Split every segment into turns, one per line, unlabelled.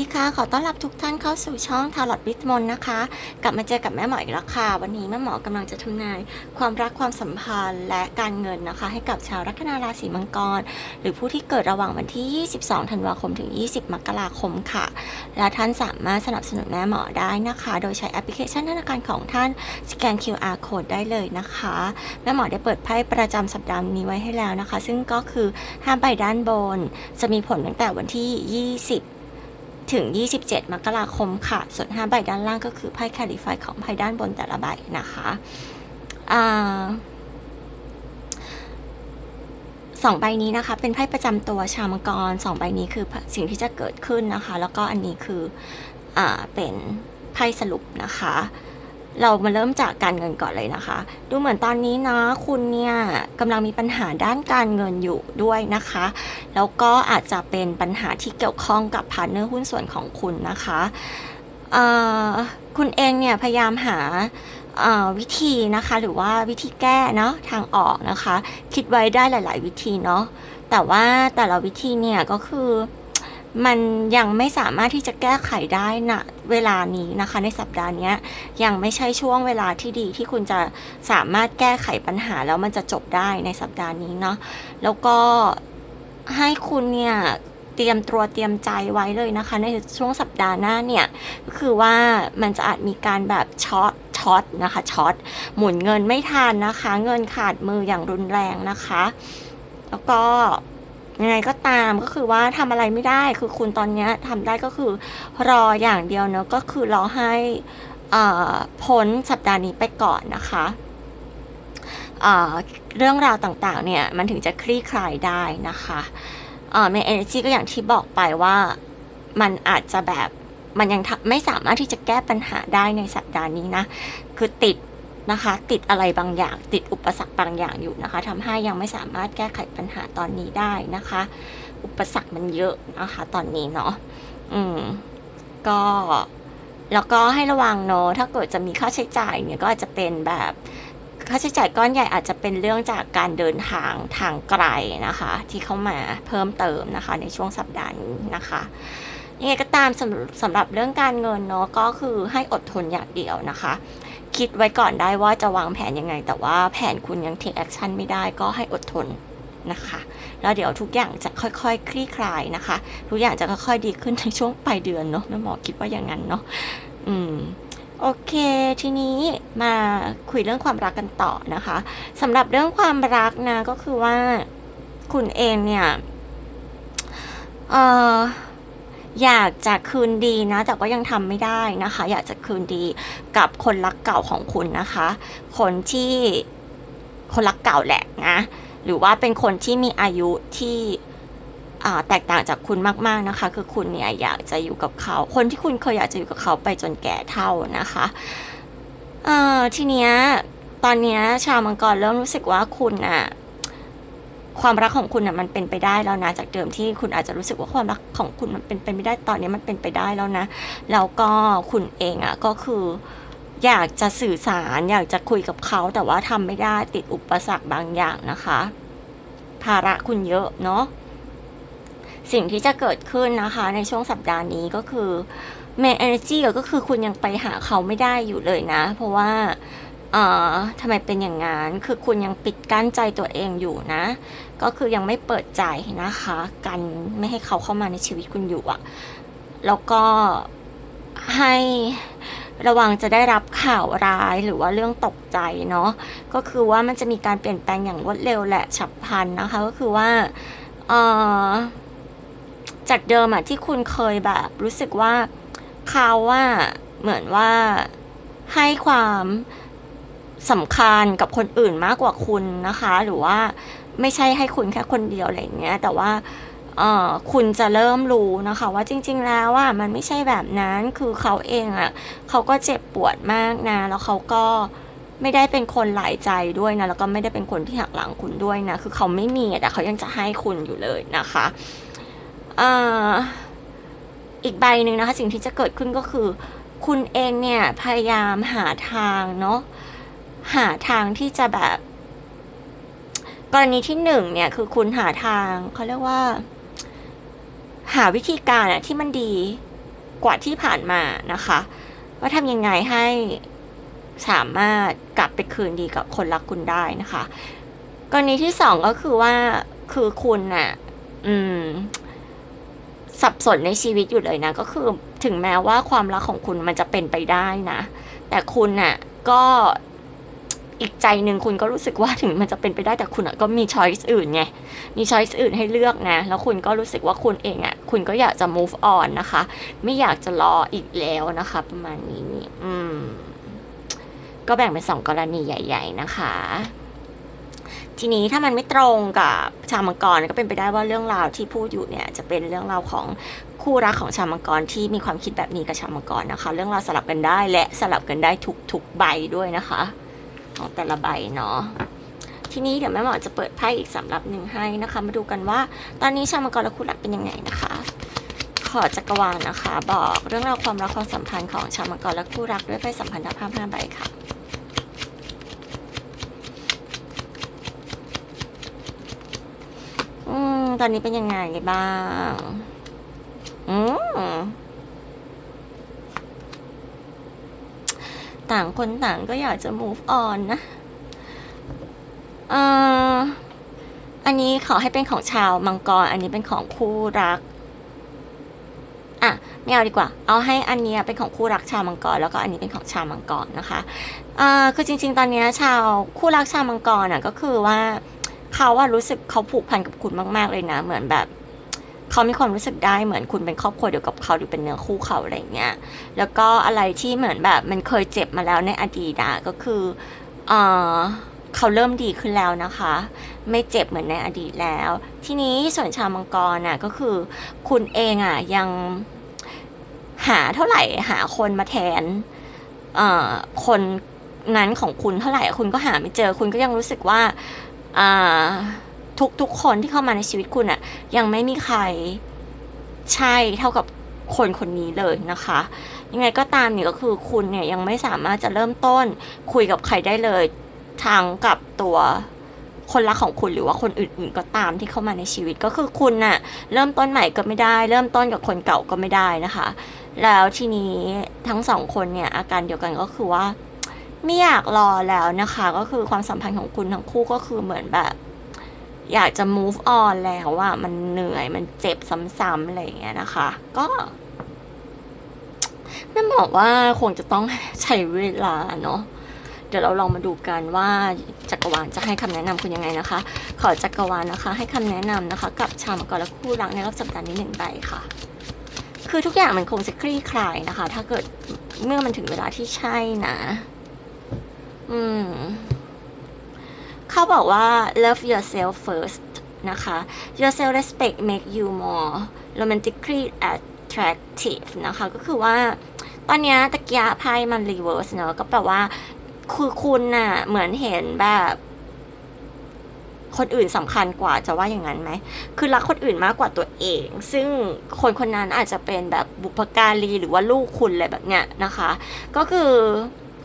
ดีค่ะ ขอต้อนรับทุกท่านเข้าสู่ช่องทาร์ลอตวิทมนนะคะ กลับมาเจอกับแม่หมออีกแล้วค่ะ วันนี้แม่หมอกำลังจะทำนายความรักความสัมพันธ์และการเงินนะคะ ให้กับชาวลัคนาราศีมังกร หรือผู้ที่เกิดระหว่างวันที่ 22 ธันวาคมถึง 20 มกราคมค่ะ และท่านสามารถสนับสนุนแม่หมอได้นะคะ โดยใช้แอปพลิเคชันธนาคารของท่านสแกน QR code ได้เลยนะคะ แม่หมอได้เปิดไพ่ประจำสัปดาห์นี้ไว้ให้แล้วนะคะ ซึ่งก็คือ5ใบด้านบน จะมีผลตั้งแต่วันที่ 20 ถึง 27 มกราคมค่ะ ส่วน 5 ใบด้านล่างก็คือไพ่แคลิฟายของไพ่ด้านบนแต่ละใบนะคะอสองใบนี้นะคะ เป็นไพ่ประจำตัวชาวมังกรสองใบนี้คือสิ่งที่จะเกิดขึ้นนะคะ แล้วก็อันนี้คืออเป็นไพ่สรุปนะคะ เรามาเริ่มจากการเงินก่อนเลยนะคะ ดูเหมือนตอนนี้นะคุณเนี่ยกำลังมีปัญหาด้านการเงินอยู่ด้วยนะคะ แล้วก็อาจจะเป็นปัญหาที่เกี่ยวข้องกับพาร์ทเนอร์หุ้นส่วนของคุณนะคะคุณเองเนี่ยพยายามหาวิธีนะคะ หรือว่าวิธีแก้เนาะทางออกนะคะ คิดไว้ได้หลาย ๆ วิธีเนาะแต่ว่าแต่ละวิธีเนี่ยก็คือ มันยังไม่สามารถที่จะแก้ไขได้นะเวลานี้นะคะ ในสัปดาห์นี้ยยังไม่ใช่ช่วงเวลาที่ดีที่คุณจะสามารถแก้ไขปัญหาแล้วมันจะจบได้ในสัปดาห์นี้เนาะแล้วก็ให้คุณเนี่ยเตรียมตัวเตรียมใจไว้เลยนะคะ ในช่วงสัปดาห์หน้าเนี่ยก็คือว่ามันจะอาจมีการแบบช็อตช็อตนะคะช็อตหมุนเงินไม่ทันนะคะ เงินขาดมืออย่างรุนแรงนะคะ แล้วก็ ยังไงก็ตามก็คือว่าทำอะไรไม่ได้คือคุณตอนนี้ยทำได้ก็คือรออย่างเดียวเนอะก็คือรอให้อ่อพ้นสัปดาห์นี้ไปก่อนนะคะเอ่อเรื่องราวต่างๆเนี่ยมันถึงจะคลี่คลายได้นะคะเอ่อใน energy ก็อย่างที่บอกไปว่ามันอาจจะแบบมันยังทำไม่สามารถที่จะแก้ปัญหาได้ในสัปดาห์นี้นะ คือติด นะคะ ติดอะไรบางอย่าง ติดอุปสรรคบางอย่างอยู่นะคะทำให้ยังไม่สามารถแก้ไขปัญหาตอนนี้ได้นะคะ อุปสรรคมันเยอะนะคะ ตอนนี้เนาะอืมก็แล้วก็ให้ระวังเนาะถ้าเกิดจะมีค่าใช้จ่ายเนี่ยก็อาจจะเป็นแบบค่าใช้จ่ายก้อนใหญ่อาจจะเป็นเรื่องจากการเดินทางทางไกลนะคะ ที่เข้ามาเพิ่มเติมนะคะ ในช่วงสัปดาห์นี้นะคะยังไงก็ตามสำหรับสำหรับเรื่องการเงินเนาะก็คือให้อดทนอย่างเดียวนะคะ คิดไว้ก่อนได้ว่าจะวางแผนยังไง แต่ว่าแผนคุณยัง take action ไม่ได้ก็ให้อดทนนะคะแล้วเดี๋ยวทุกอย่างจะค่อยๆคคลี่คลายนะคะ ทุกอย่างจะค่อยๆดีขึ้นในช่วงปลายเดือนเนาะแม่หมอคิดว่าอย่างนั้นเนาะอืมโอเค ทีนี้มาคุยเรื่องความรักกันต่อนะคะสำหรับเรื่องความรักนะก็คือว่าคุณเองเนี่ยเออ อยากจะคืนดีนะ แต่ก็ยังทำไม่ได้นะคะ อยากจะคืนดีกับคนรักเก่าของคุณนะคะ คนที่คนรักเก่าแหละนะหรือว่าเป็นคนที่มีอายุที่แตกต่างจากคุณมาก ๆนะคะ คือคุณเนี่ยอยากจะอยู่กับเขา คนที่คุณเคยอยากจะอยู่กับเขาไปจนแก่เท่านะคะทีเนี้ยตอนเนี้ยชาวมังกรเริ่มรู้สึกว่าคุณอะ ความรักของคุณอะมันเป็นไปได้แล้วนะ จากเดิมที่คุณอาจจะรู้สึกว่าความรักของคุณมันเป็นไปไม่ได้ตอนนี้มันเป็นไปได้แล้วนะ แล้วก็คุณเองอะก็คืออยากจะสื่อสารอยากจะคุยกับเขาแต่ว่าทำไม่ได้ติดอุปสรรคบางอย่างนะคะ ภาระคุณเยอะเนาะสิ่งที่จะเกิดขึ้นนะคะ ในช่วงสัปดาห์นี้ก็คือเมนเอเนจีก็คือคุณยังไปหาเขาไม่ได้อยู่เลยนะ เพราะว่า เอ่อทำไมเป็นอย่างนั้นคือคุณยังปิดกั้นใจตัวเองอยู่นะ ก็คือยังไม่เปิดใจนะคะ กันไม่ให้เขาเข้ามาในชีวิตคุณอยู่อะแล้วก็ให้ระวังจะได้รับข่าวร้ายหรือว่าเรื่องตกใจเนาะก็คือว่ามันจะมีการเปลี่ยนแปลงอย่างรวดเร็วแหละฉับพลันนะคะ ก็คือว่าเอ่อจากเดิมอะที่คุณเคยแบบ รู้สึกว่าเขาว่าเหมือนว่าให้ความ สำคัญกับคนอื่นมากกว่าคุณนะคะ หรือว่าไม่ใช่ให้คุณแค่คนเดียวอะไรเงี้ยแต่ว่าคุณจะเริ่มรู้นะคะ ว่าจริง ๆ แล้วว่ามันไม่ใช่แบบนั้นคือเขาเองอะเขาก็เจ็บปวดมากนะ แล้วเขาก็ไม่ได้เป็นคนหลายใจด้วยนะ แล้วก็ไม่ได้เป็นคนที่หักหลังคุณด้วยนะ คือเขาไม่มีแต่เขายังจะให้คุณอยู่เลยนะคะออีกใบหนึ่งนะคะ สิ่งที่จะเกิดขึ้นก็คือ คุณเองเนี่ยพยายามหาทางเนาะ หาทางที่จะแบบ กรณีที่หนึ่งเนี่ย คือคุณหาทางเขาเรียกว่า หาวิธีการอะที่มันดีกว่าที่ผ่านมานะคะ ว่าทำยังไงให้สามารถกลับไปคืนดีกับคนรักคุณได้นะคะ กรณีที่สองก็คือว่าคือคุณน่ะอืม สับสนในชีวิตอยู่เลยนะ ก็คือถึงแม้ว่าความรักของคุณมันจะเป็นไปได้นะ แต่คุณน่ะก็ อีกใจหนึ่งคุณก็รู้สึกว่าถึงมันจะเป็นไปได้แต่คุณก็มีช้อยส์อื่นไง มีช้อยส์อื่นให้เลือกนะ แล้วคุณก็รู้สึกว่าคุณเองอะ่ะ คุณก็อยากจะ move on นะคะ ไม่อยากจะรออีกแล้วนะคะ ประมาณนี้ อืม ก็แบ่งเป็นสองกรณีใหญ่ ๆ นะคะทีนี้ถ้ามันไม่ตรงกับชาวมังกรก็เป็นไปได้ว่าเรื่องราวที่พูดอยู่เนี่ยจะเป็นเรื่องราวของคู่รักของชาวมังกรที่มีความคิดแบบนี้กับชาวมังกรนะคะ เรื่องราวสลับกันได้และสลับกันได้ทุกทุกใบด้วยนะคะ ของแต่ละใบเนาะทีนี้เดี๋ยวแม่หมอจะเปิดไพ่อีกสำหรับหนึ่งให้นะคะ มาดูกันว่า ตอนนี้ชาวมังกรและคู่รักเป็นยังไงนะคะ ขอจักรวาลนะคะ บอกเรื่องราวความรักความสัมพันธ์ของชาวมังกรและคู่รักด้วยไพ่สัมพันธภาพห้าใบค่ะอืมตอนนี้เป็นยังไงบ้าง อืม ต่างคนต่างก็อยากจะ move on นะอันนี้ขอให้เป็นของชาวมังกร อันนี้เป็นของคู่รัก อะไม่เอาดีกว่า เอาให้อันนี้เป็นของคู่รักชาวมังกร แล้วก็อันนี้เป็นของชาวมังกรนะคะอ่าคือจริง ๆ ตอนนี้ชาวคู่รักชาวมังกรอะก็คือว่าเขาว่ารู้สึกเขาผูกพันกับคุณมาก ๆเลยนะ เหมือนแบบ เขามีความรู้สึกได้เหมือนคุณเป็นครอบครัวเดียวกับเขาหรือเป็นเนื้อคู่เขาอะไรเงี้ย แล้วก็อะไรที่เหมือนแบบมันเคยเจ็บมาแล้วในอดีตอะก็คือเออเขาเริ่มดีขึ้นแล้วนะคะ ไม่เจ็บเหมือนในอดีตแล้ว ทีนี้ส่วนชาวมังกรน่ะก็คือ คุณเองอะยังหาเท่าไหร่หาคนมาแทนเออคนนั้นของคุณเท่าไหร่คุณก็หาไม่เจอคุณก็ยังรู้สึกว่าอ่า ทุกทุกคนที่เข้ามาในชีวิตคุณอะยังไม่มีใครใช่เท่ากับคนคนนี้เลยนะคะ ยังไงก็ตามเนี่ยก็คือคุณเนี่ยยังไม่สามารถจะเริ่มต้นคุยกับใครได้เลยทั้งกับตัวคนรักของคุณหรือว่าคนอื่นๆก็ตามที่เข้ามาในชีวิตก็คือคุณน่ะเริ่มต้นใหม่ก็ไม่ได้ เริ่มต้นกับคนเก่าก็ไม่ได้นะคะ แล้วทีนี้ทั้งสองคนเนี่ยอาการเดียวกันก็คือว่า ไม่อยากรอแล้วนะคะ ก็คือความสัมพันธ์ของคุณทั้งคู่ก็คือเหมือนแบบ อยากจะ move on แล้วอะมันเหนื่อยมันเจ็บซ้ำๆอะไรอย่างเงี้ยนะคะ ก็นั่นบอกว่าคงจะต้องใช้เวลาเนาะเดี๋ยวเราลองมาดูกันว่าจักรวาลจะให้คำแนะนำคุณยังไงนะคะ ขอจักรวาลนะคะ ให้คำแนะนำนะคะ กับชาวมังกรและคู่รักในรอบสัปดาห์นี้หนึ่งใบค่ะ คือทุกอย่างมันคงจะคลี่คลายนะคะ ถ้าเกิดเมื่อมันถึงเวลาที่ใช่นะ อืม เขาบอกว่า love yourself first นะคะ your self respect make you more romantically attractive นะคะ ก็คือว่าตอนนี้ตะกียไพ่มัน reverse เนอะก็แปลว่า คือคุณน่ะ เหมือนเห็นแบบ คนอื่นสำคัญกว่าจะว่าอย่างนั้นไหม คือรักคนอื่นมากกว่าตัวเอง ซึ่งคนคนนั้นอาจจะเป็นแบบบุพการีหรือว่าลูกคุณอะไรแบบเนี้ยนะคะ ก็คือ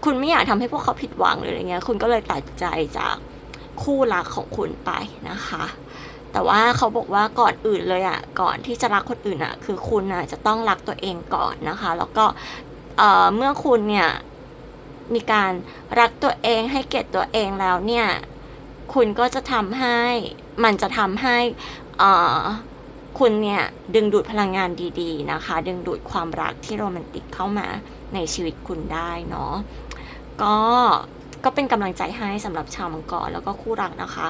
คุณไม่อยากทำให้พวกเขาผิดหวังหรืออะไรเงี้ย คุณก็เลยตัดใจจาก คู่รักของคุณไปนะคะ แต่ว่าเขาบอกว่าก่อนอื่นเลยอะ่ะก่อนที่จะรักคนอื่นอะ่ะคือคุณอะจะต้องรักตัวเองก่อนนะคะ แล้วก็เอ่อเมื่อคุณเนี่ยมีการรักตัวเองให้เกียรติตัวเองแล้วเนี่ยคุณก็จะทำให้มันจะทำให้เอ่อคุณเนี่ยดึงดูดพลังงานดีๆนะคะ ดึงดูดความรักที่โรแมนติกเข้ามาในชีวิตคุณได้เนาะก็ ก็เป็นกำลังใจให้สำหรับชาวมังกรแล้วก็คู่รักนะคะ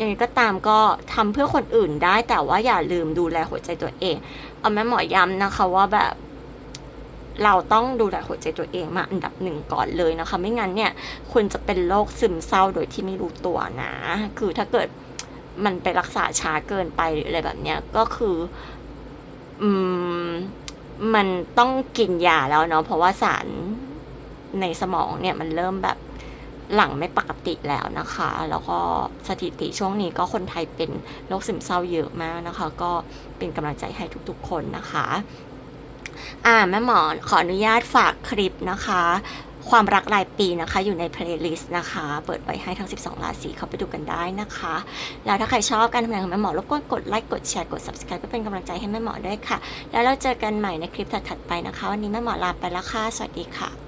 ยังไงก็ตามก็ทำเพื่อคนอื่นได้ แต่ว่าอย่าลืมดูแลหัวใจตัวเอง เอาแม่หมอย้ำนะคะว่าแบบเราต้องดูแลหัวใจตัวเองมาอันดับหนึ่งก่อนเลยนะคะ ไม่งั้นเนี่ยคุณจะเป็นโรคซึมเศร้าโดยที่ไม่รู้ตัวนะ คือถ้าเกิดมันไปรักษาช้าเกินไปหรืออะไรแบบเนี้ยก็คืออืมมันต้องกินยาแล้วเนาะเพราะว่าสารในสมองเนี่ยมันเริ่มแบบ หลังไม่ปกติแล้วนะคะ แล้วก็สถิติช่วงนี้ก็คนไทยเป็นโรคซึมเศร้าเยอะมากนะคะ ก็เป็นกำลังใจให้ทุกๆคนนะคะ อ่าแม่หมอขออนุญาตฝากคลิปนะคะ ความรักรายปีนะคะอยู่ในเพลย์ลิสต์นะคะ เปิดไว้ให้ทั้ง 12 ราศีเข้าไปดูกันได้นะคะ แล้วถ้าใครชอบการทำงานของแม่หมอรบกวนกดไลค์กดแชร์กด subscribe เพื่อเป็นกำลังใจให้แม่หมอด้วยค่ะ แล้วเราเจอกันใหม่ในคลิปถัดๆไปนะคะ วันนี้แม่หมอลาไปแล้วค่ะสวัสดีค่ะ